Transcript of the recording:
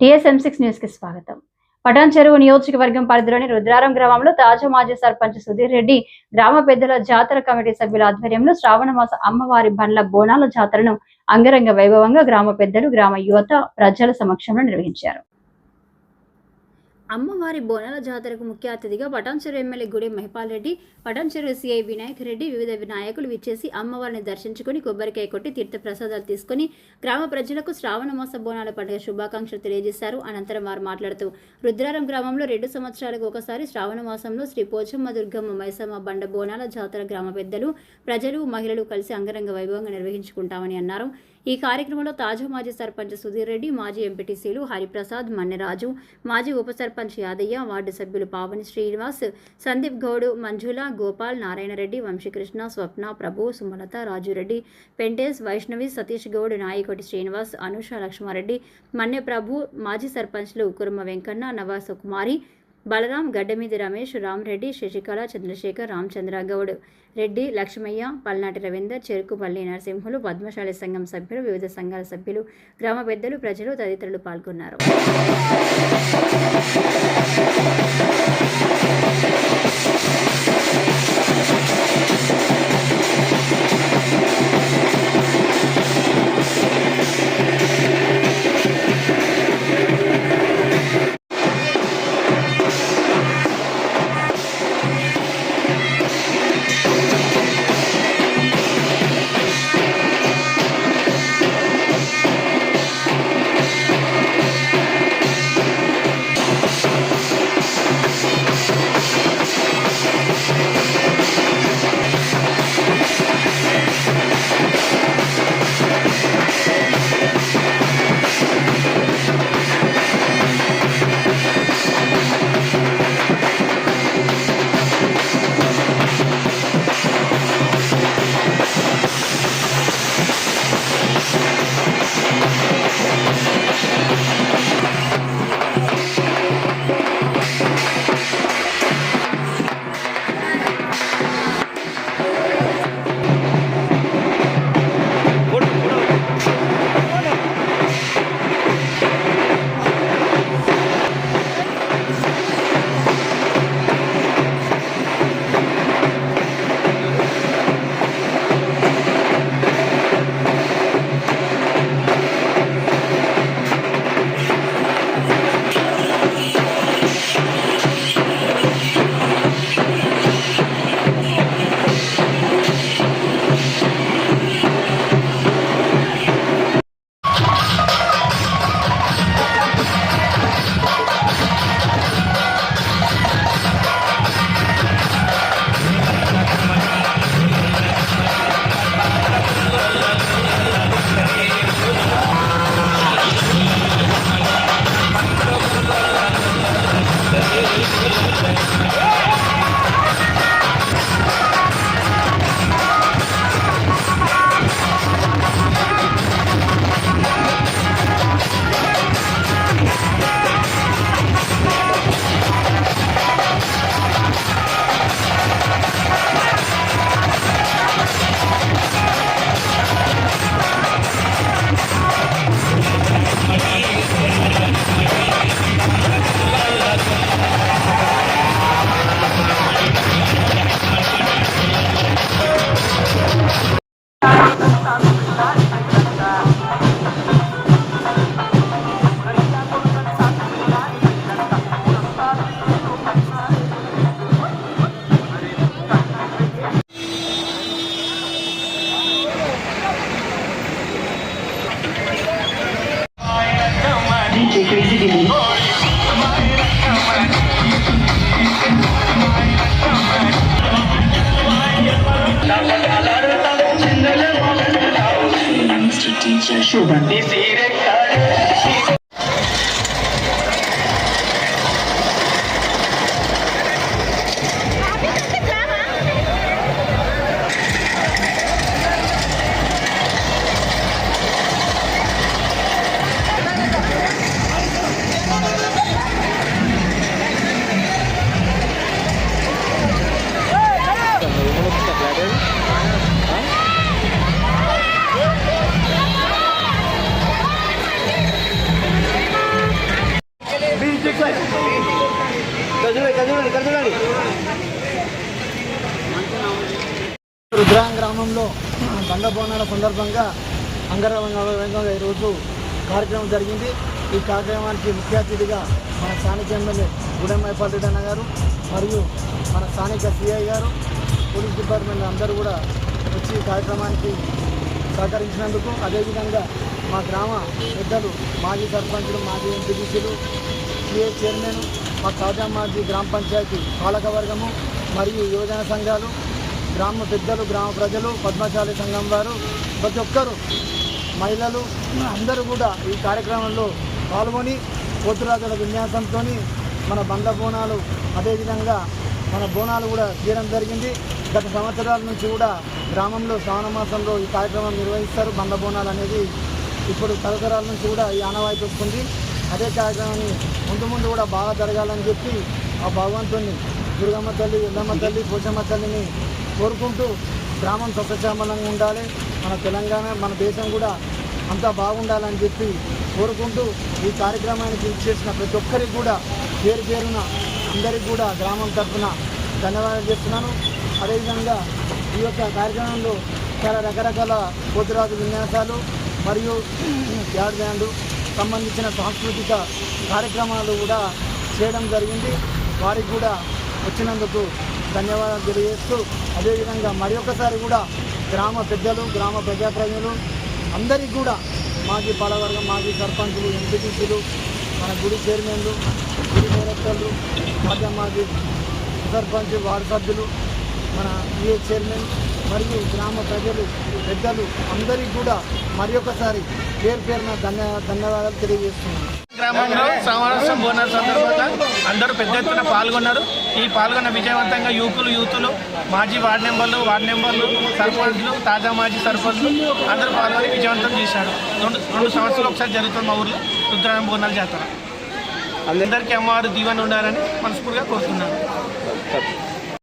TSM six న్యూస్కి స్వాగతం. పటాన్ చెరువు నియోజకవర్గం పరిధిలోని రుద్రారం గ్రామంలో తాజా మాజీ సర్పంచ్ సుధీర్ రెడ్డి గ్రామ పెద్దల జాతర కమిటీ సభ్యుల ఆధ్వర్యంలో శ్రావణ మాస అమ్మవారి బండ్ల బోనాల జాతరను అంగరంగ వైభవంగా గ్రామ పెద్దలు గ్రామ యువత ప్రజల సమక్షంలో నిర్వహించారు. అమ్మవారి బోనాల జాతరకు ముఖ్య అతిథిగా పటాన్చెరు ఎమ్మెల్యే గుడి మహిపాల్ రెడ్డి పటాన్చెరు సిఐ వినాయక్ రెడ్డి వివిధ వినాయకులు విచ్చేసి అమ్మవారిని దర్శించుకుని కొబ్బరికాయ కొట్టి తీర్థ ప్రసాదాలు తీసుకుని గ్రామ ప్రజలకు శ్రావణ మాస బోనాల పండుగ శుభాకాంక్షలు తెలియజేశారు. అనంతరం వారు మాట్లాడుతూ రుద్రారం గ్రామంలో రెండు సంవత్సరాలకు ఒకసారి శ్రావణ మాసంలో శ్రీ పోచమ్మ దుర్గమ్మ మైసమ్మ బండ బోనాల జాతర గ్రామ పెద్దలు ప్రజలు మహిళలు కలిసి అంగరంగ వైభవంగా నిర్వహించుకుంటామని అన్నారు. ఈ కార్యక్రమంలో తాజా మాజీ సర్పంచ్ సుధీర్ రెడ్డి మాజీ ఎంపీటీసీలు హరిప్రసాద్ మన్నెరాజు మాజీ ఉప సర్పంచ్ యాదయ్య వార్డు సభ్యులు పావని శ్రీనివాస్ సందీప్ గౌడ్ మంజుల గోపాల్ నారాయణరెడ్డి వంశీకృష్ణ స్వప్న ప్రభు సుమలత రాజురెడ్డి పెంటేస్ వైష్ణవి సతీష్ గౌడ్ నాయకోటి శ్రీనివాస్ అనుష లక్ష్మారెడ్డి మన్నె ప్రభు మాజీ సర్పంచ్లు కురుమ వెంకన్న నవాస కుమారి బలరాం గడ్డమీది రమేష్ రామరెడ్డి శశికళ చంద్రశేఖర్ రామచంద్ర గౌడ్ రెడ్డి లక్ష్మయ్య పల్నాటి రవీందర్ చెరుకుపల్లి నరసింహులు పద్మశాలి సంఘం సభ్యులు వివిధ సంఘాల సభ్యులు గ్రామ పెద్దలు ప్రజలు తదితరులు పాల్గొన్నారు. Crazy Billy. Mr. DJ Shobhan. రుద్రాం గ్రామంలో బండ సందర్భంగా అంగరంగంగా ఈరోజు కార్యక్రమం జరిగింది. ఈ కార్యక్రమానికి ముఖ్య అతిథిగా మన స్థానిక ఎమ్మెల్యే గుడెం అన్న గారు మరియు మన స్థానిక సిఐ గారు పోలీస్ డిపార్ట్మెంట్ అందరూ కూడా వచ్చి కార్యక్రమానికి సహకరించినందుకు అదేవిధంగా మా గ్రామ పెద్దలు మాజీ సర్పంచులు మాజీ ఎంపీటీసీలు సిఏ చైర్మన్ మా తాజా మాజీ గ్రామ పంచాయతీ పాలకవర్గము మరియు యువజన సంఘాలు గ్రామ పెద్దలు గ్రామ ప్రజలు పద్మశాలి సంఘం వారు ప్రతి ఒక్కరు మహిళలు అందరూ కూడా ఈ కార్యక్రమంలో పాల్గొని పోతురాజుల విన్యాసంతో మన బండ్ల బోనాలు అదేవిధంగా మన బోనాలు కూడా తీయడం జరిగింది. గత సంవత్సరాల నుంచి కూడా గ్రామంలో శ్రావణ మాసంలో ఈ కార్యక్రమం నిర్వహిస్తారు. బండ్ల బోనాలు అనేది ఇప్పుడు తరతరాల నుంచి కూడా ఈ ఆనవాయితీ వస్తుంది. అదే కార్యక్రమాన్ని ముందు ముందు కూడా బాగా జరగాలని చెప్పి ఆ భగవంతుని దుర్గమ్మ తల్లి ఎల్లమ్మ తల్లి పోషమ్మ తల్లిని కోరుకుంటూ గ్రామం సస్యశ్యామలంగా ఉండాలి. మన తెలంగాణ మన దేశం కూడా అంతా బాగుండాలని చెప్పి కోరుకుంటూ ఈ కార్యక్రమానికి ఇచ్చేసిన ప్రతి ఒక్కరికి కూడా పేరు పేరున అందరికి కూడా గ్రామం తరఫున ధన్యవాదాలు చెప్తున్నాను అదేవిధంగా ఈ యొక్క కార్యక్రమంలో చాలా రకరకాల పోతురాజు విన్యాసాలు మరియు యాడ్ బ్యాండు సంబంధించిన సాంస్కృతిక కార్యక్రమాలు కూడా చేయడం జరిగింది. వారికి కూడా వచ్చినందుకు ధన్యవాదాలు తెలియజేస్తూ అదేవిధంగా మరి ఒకసారి కూడా గ్రామ పెద్దలు గ్రామ ప్రజాప్రతినిధులు అందరికీ కూడా మాజీ పాలవర్గం మాజీ సర్పంచులు ఎంపీటీసీలు మన గుడి చైర్మన్లు గుడి డైరెక్టర్లు మాజీ మాజీ సర్పంచ్ వార్డు సభ్యులు మన ఏ చైర్మన్ మరియు గ్రామ ప్రజలు పెద్దలు అందరికీ కూడా మరి ఒకసారి పేరు పేరున ధన్య ధన్యవాదాలు తెలియజేస్తున్నాను. గ్రామంలో సమావేశం బోనస్ సందర్భంగా అందరూ పెద్ద ఎత్తున పాల్గొన్నారు. ఈ పాల్గొన్న విజయవంతంగా యువకులు యూతులు మాజీ వార్డు మెంబర్లు వార్డు మెంబర్లు సర్పంచ్లు తాజా మాజీ సర్పంచ్లు అందరూ పాల్గొని విజయవంతం చేశారు. రెండు రెండు సంవత్సరాలు ఒకసారి జరుగుతుంది మా ఊర్లో రుద్రాయణ బోనాలు జాతర. అందరికీ అమ్మవారు దీవెన ఉండాలని మనస్ఫూర్తిగా కోరుతున్నాను.